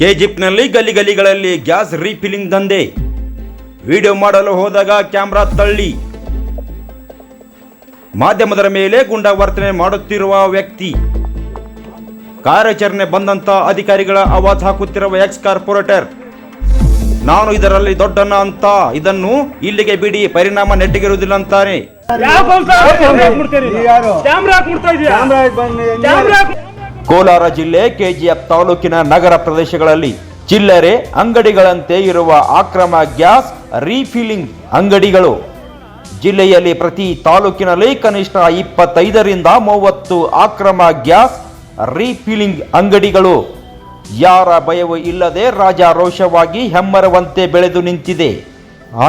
ಕೆಜಿಪ್ನಲ್ಲಿ ಗಲ್ಲಿ ಗಲ್ಲಿಗಳಲ್ಲಿ gas refilling ದಂಧೆ. ವಿಡಿಯೋ ಮಾಡಲು ಹೋದಾಗ ಕ್ಯಾಮ್ರಾ ತಳ್ಳಿ. ಮಾಧ್ಯಮದರ ಮೇಲೆ ಗುಂಡಾವರ್ತನೆ ಮಾಡುತ್ತಿರುವ ವ್ಯಕ್ತಿ. ಕಾರ್ಯಾಚರಣೆ ಬಂದಂತ ಅಧಿಕಾರಿಗಳ ಅವಾಜ್ ಹಾಕುತ್ತಿರುವ ಎಕ್ಸ್ ಕಾರ್ಪೊರೇಟರ್. ನಾನು ಇದರಲ್ಲಿ ದೊಡ್ಡಣ್ಣ ಅಂತ ಇದನ್ನು ಇಲ್ಲಿಗೆ ಬಿಡಿ ಪರಿಣಾಮ ನೆಟ್ಟಿಗಿರುವುದಿಲ್ಲ ಅಂತಾನೆ. ಕೋಲಾರ ಜಿಲ್ಲೆ ಕೆಜಿಎಫ್ ತಾಲೂಕಿನ ನಗರ ಪ್ರದೇಶಗಳಲ್ಲಿ ಚಿಲ್ಲರೆ, ಅಂಗಡಿಗಳಂತೆ ಇರುವ ಆಕ್ರಮ ಗ್ಯಾಸ್ ರೀಫಿಲಿಂಗ್ ಅಂಗಡಿಗಳು. ಜಿಲ್ಲೆಯಲ್ಲಿ ಪ್ರತಿ ತಾಲೂಕಿನಲ್ಲಿ ಕನಿಷ್ಠ ಇಪ್ಪತ್ತೈದರಿಂದ ಮೂವತ್ತು ಆಕ್ರಮ ಗ್ಯಾಸ್ ರೀಫಿಲಿಂಗ್ ಅಂಗಡಿಗಳು. ಯಾರ ಭಯವೂ ಇಲ್ಲದೆ ರಾಜಾರೋಷವಾಗಿ ಹೆಮ್ಮರವಂತೆ ಬೆಳೆದು ನಿಂತಿದೆ.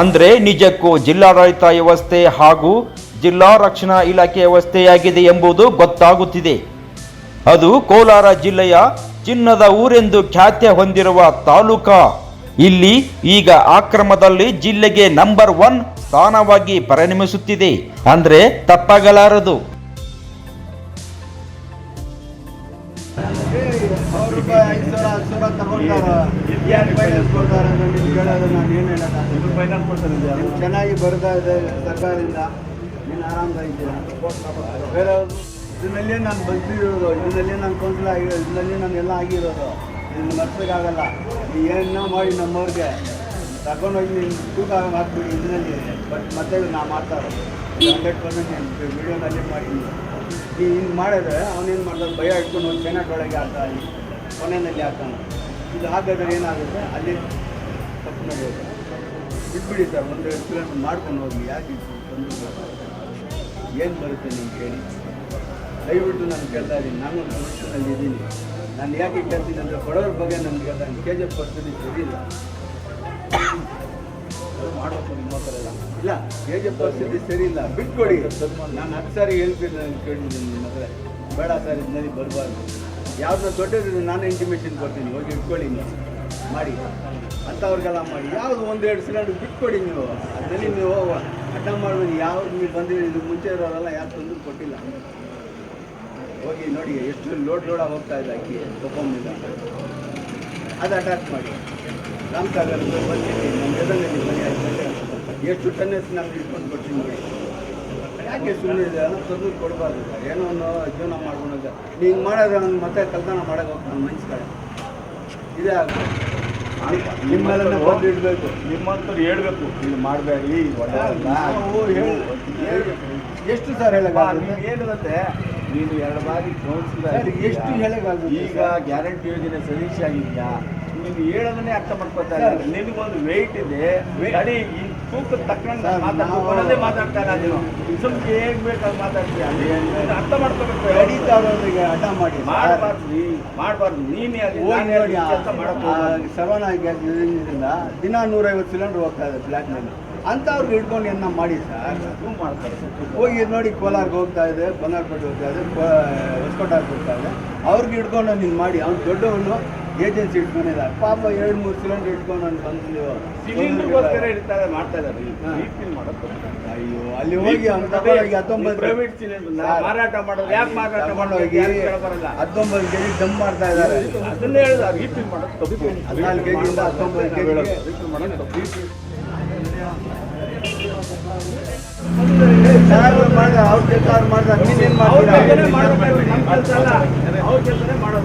ಅಂದರೆ ನಿಜಕ್ಕೂ ಜಿಲ್ಲಾಡಳಿತ ವ್ಯವಸ್ಥೆ ಹಾಗೂ ಜಿಲ್ಲಾ ರಕ್ಷಣಾ ಇಲಾಖೆ ವ್ಯವಸ್ಥೆಯಾಗಿದೆ ಎಂಬುದು ಗೊತ್ತಾಗುತ್ತಿದೆ. ಅದು ಕೋಲಾರ ಜಿಲ್ಲೆಯ ಚಿನ್ನದ ಊರೆಂದು ಖ್ಯಾತಿ ಹೊಂದಿರುವ ತಾಲೂಕ. ಇಲ್ಲಿ ಈಗ ಆಕ್ರಮದಲ್ಲಿ ಜಿಲ್ಲೆಗೆ ನಂಬರ್ ಒನ್ ಸ್ಥಾನವಾಗಿ ಪರಿಣಮಿಸುತ್ತಿದೆ. ಅಂದ್ರೆ ತಪ್ಪಾಗಲಾರದು. ಚೆನ್ನಾಗಿ ಬರ್ತಾ ಇದೆ ಸರ್ಕಾರದಿಂದ. ನೀನು ಆರಾಮದಾಗಿದ್ದೀರಾ ಇದನ್ನಲ್ಲೇ ನಾನು ಬಂದಿರೋದು ಇದನ್ನಲ್ಲೇ ನಾನು ಕೌನ್ಸಿಲ್ ಆಗಿರೋ ಇದನ್ನಲ್ಲೇ ನಾನು ಎಲ್ಲ ಆಗಿರೋದು. ಇದನ್ನು ಮರ್ಸೋಕ್ಕಾಗಲ್ಲ. ನೀವು ಏನೋ ಮಾಡಿ ನಮ್ಮವ್ರಿಗೆ. ತಗೊಂಡೋಗಿ ನೀನು ತೂಕ ಹಾಕ್ಬಿಡಿ ಇದರಲ್ಲಿ. ಬಟ್ ಮತ್ತೆ ನಾ ಮಾಡ್ತಾರೆ ಹಂಡ್ರೆಡ್ ಪರ್ಸೆಂಟ್ ವಿಡಿಯೋನಲ್ಲಿ ಮಾಡಿದ್ದೀನಿ. ನೀ ಹಿಂಗೆ ಮಾಡಿದ್ರೆ ಅವನೇನು ಮಾಡ್ತಾರೆ ಭಯ ಇಟ್ಕೊಂಡು ಒಂದು ಚೆನ್ನಾಗಿ ಒಳಗೆ ಹಾಕ್ತಾನೆ ಕೊನೆಯಲ್ಲಿ ಹಾಕ್ತಾನೆ ಇದು ಹಾಕಿದ್ರೆ ಏನಾಗುತ್ತೆ? ಅಲ್ಲಿ ತಪ್ಪು ನಡೆಯುತ್ತೆ ಬಿಟ್ಬಿಡಿ ಸರ್ ಒಂದು ಕಿಲೋಮೀಟರ್ ಮಾಡ್ಕೊಂಡು ಹೋಗಿ. ಯಾಕೆ ಏನು ಬರುತ್ತೆ ನಿಮ್ಗೆ ಹೇಳಿ? ದಯವಿಟ್ಟು ನಾನು ಕೇಳ್ತಾ ಇದ್ದೀನಿ. ನಾನು ಪೊಸಿಷನಲ್ಲಿ ಇದ್ದೀನಿ. ನಾನು ಯಾಕೆ ಕೇಳ್ತೀನಿ ಅಂದರೆ ಬಡವ್ರ ಬಗ್ಗೆ ನಾನು ಕೇಳ್ತಾ ಇದ್ದೀನಿ ಕೆ ಜಿ ಎಫ್ ಪರಿಸ್ಥಿತಿ ಸರಿಯಿಲ್ಲ. ಇಲ್ಲ ಮಾಡಬೇಕು ನಿಮ್ಮ ಥರ ಎಲ್ಲ. ಇಲ್ಲ ಕೆ ಜಿ ಎಫ್ ಪರಿಸ್ಥಿತಿ ಸರಿ ಇಲ್ಲ ಬಿಟ್ಕೊಡಿ. ನಾನು ಹತ್ತು ಸಾರಿ ಹೇಳ್ತೀನಿ, ನಾನು ಕೇಳಿದ್ದೀನಿ ನಿಮ್ಮ ಹತ್ರ. ಬೇಡ ಸರ್ ಇದನ್ನಲ್ಲಿ ಬರಬಾರ್ದು. ಯಾವ್ದನ್ನ ದೊಡ್ಡದು ನಾನು ಇಂಟಿಮೇಷನ್ ಕೊಡ್ತೀನಿ. ಹೋಗಿ ಇಟ್ಕೊಳ್ಳಿ ನೀವು. ಮಾಡಿ. ಅಂಥವ್ರಿಗೆಲ್ಲ ಮಾಡಿ. ಯಾವುದು ಒಂದೆರಡು ಸಿಲಿಂಡರ್ ಬಿಟ್ಕೊಡಿ ನೀವು. ಅದರಲ್ಲಿ ನೀವು ಅಡ್ಡ ಮಾಡೋದು ಯಾವ್ದು ನೀವು ಬಂದಿರಿ ಇದು ಮುಂಚೆ ಇರೋರೆಲ್ಲ ಯಾರು ತಂದು ಕೊಟ್ಟಿಲ್ಲ. ಹೋಗಿ ನೋಡಿ ಎಷ್ಟು ಲೋಡ್ ಲೋಡಾಗಿ ಹೋಗ್ತಾ ಇದೆ ಅಕ್ಕಿ ಕೊಪ್ಪಮ್ಮಿಂದ ಅದು ಅಟ್ಯಾಕ್ ಮಾಡಿ. ರಾಮಸಾಗರ್ ಬರ್ತೀನಿ ನಮ್ಮ ಎದುರಲ್ಲಿ ಮನೆ ಆಗ್ತದೆ ಎಷ್ಟು ಟನ್ನೆಸ್ ನಾವು ಇಟ್ಕೊಂಡು ಕೊಡ್ತೀನಿ ನೋಡಿ ಯಾಕೆ ಸುಮ್ಮನೆ ಇದೆ? ಅಂತ ತೊಂದರೆ ಕೊಡಬಾರ್ದು. ಏನೋ ಒಂದು ಜೀವನ ಮಾಡ್ಕೊಂಡಿದೆ ನೀವು ಮಾಡೋದು ಅವ್ನು ಮತ್ತೆ ಕಲ್ತನ ಮಾಡೋಕೆ ಹೋಗ್ತಾನೆ. ಮನ್ಸು ಕಡೆ ಇದೇ ಆಗ ನಿಮ್ಮೆಲ್ಲ ಬಂದು ಇಡಬೇಕು. ನಿಮ್ಮಂತರು ಹೇಳ್ಬೇಕು. ಇದು ಮಾಡಬೇಡಿ ಎಷ್ಟು ಸರ್ ಹೇಳಕ್ಕೆ ನೀನು ಏನಂತೆ ನೀನು ಎರಡು ಬಾರಿ ಕೌನ್ಸಿಲರ್ ಸರ್, ಎಷ್ಟು ಹೇಳಬಾರ್ದು ಈಗ ಗ್ಯಾರಂಟಿ ಯೋಜನೆ ಸದಸ್ಯ ಆಗಿದ್ಯಾ ನೀನು ಹೇಳೋದನ್ನೇ ಅರ್ಥ ಮಾಡ್ಕೊತಾ ಇಲ್ಲ ನಿನಗೊಂದು ವೆಯ್ಟ್ ಇದೆ. ಅಡಿ ಈ ತೂಕದ ತಕ್ಕಂಗೆ ಮಾತಾಡ್ತಾ ಇಲ್ಲ ನೀನು. ಹೇಗ್ ಬೇಕಾದ್ರೆ ಮಾತಾಡ್ತೀಯ? ಅರ್ಥ ಮಾಡ್ಕೋಬೇಕು. ನಡೀತಾ ಇರೋರಿಗೆ ಹಠ ಮಾಡಿ. ಮಾಡಬಾರ್ದು ನೀ ಮಾಡಬಾರ್ದು. ನೀನೇ ಅಲ್ಲಿ ಕೆಲಸ ಇದರಿಂದ ದಿನ ನೂರೈವತ್ತು ಸಿಲಿಂಡರ್ ಹೋಗ್ತಾ ಇದೆ ಫ್ಲಾಟ್ನಲ್ಲಿ ಅಂಥವ್ರಿಗೆ ಹಿಡ್ಕೊಂಡು ಏನ ಮಾಡಿ ಸರ್? ಇದು ಮಾಡ್ತಾರೆ ಹೋಗಿ ನೋಡಿ ಕೋಲಾರ್ಗೆ ಹೋಗ್ತಾ ಇದೆ ಬಂಗಾರಪೇಟೆ ಹೋಗ್ತಾ ಇದೆ ಹೊಸಕೋಟೆಗೆ ಹೋಗ್ತಾ ಇದೆ. ಅವ್ರಿಗೆ ಹಿಡ್ಕೊಂಡು ನೀನು ಮಾಡಿ ಅವ್ನು ದೊಡ್ಡವನು ಏಜೆನ್ಸಿ ಇಟ್ಕೊಂಡಿದ್ದಾರೆ ಪಾಪ ಎರಡು ಮೂರು ಸಿಲಿಂಡರ್ ಇಟ್ಕೊಂಡು ನಾನು ಬಂದು ಸಿಲಿಂಡರ್ಗೋಸ್ಕರ ಇರ್ತಾರೆ ಮಾಡ್ತಾ ಇದ್ದಾರೆ ಮಾಡೋದು ಅಯ್ಯೋ ಅಲ್ಲಿ ಹೋಗಿ ಅವ್ನು ತಗೊಂಡೋಗಿ ಹತ್ತೊಂಬತ್ತು ಪ್ರೈವೇಟ್ ಸಿಲಿಂಡರ್ ಮಾರಾಟ ಮಾಡೋದು ಯಾಕೆ ಮಾರಾಟ ಬರಲ್ಲ. ಹತ್ತೊಂಬತ್ತು ಕೆ ಜಿ ಡಂಪ್ ಮಾಡ್ತಾ ಇದ್ದಾರೆ ಅದನ್ನೇ ಹೇಳಿದ ರೀಫಿಲ್ ಮಾಡೋದು. ಹದಿನಾಲ್ಕು ಕೆ ಜಿಯಿಂದ ಹತ್ತೊಂಬತ್ತು ಕೆ ಜಿಗೆ ರೀಫಿಲ್ ಮಾಡಿದ. ಅವ್ರ ಕೆಲಸ ಅವ್ರು ಮಾಡ್ದ ಅವ್ರ ಕೆಲಸನೇ ಕೆಲಸ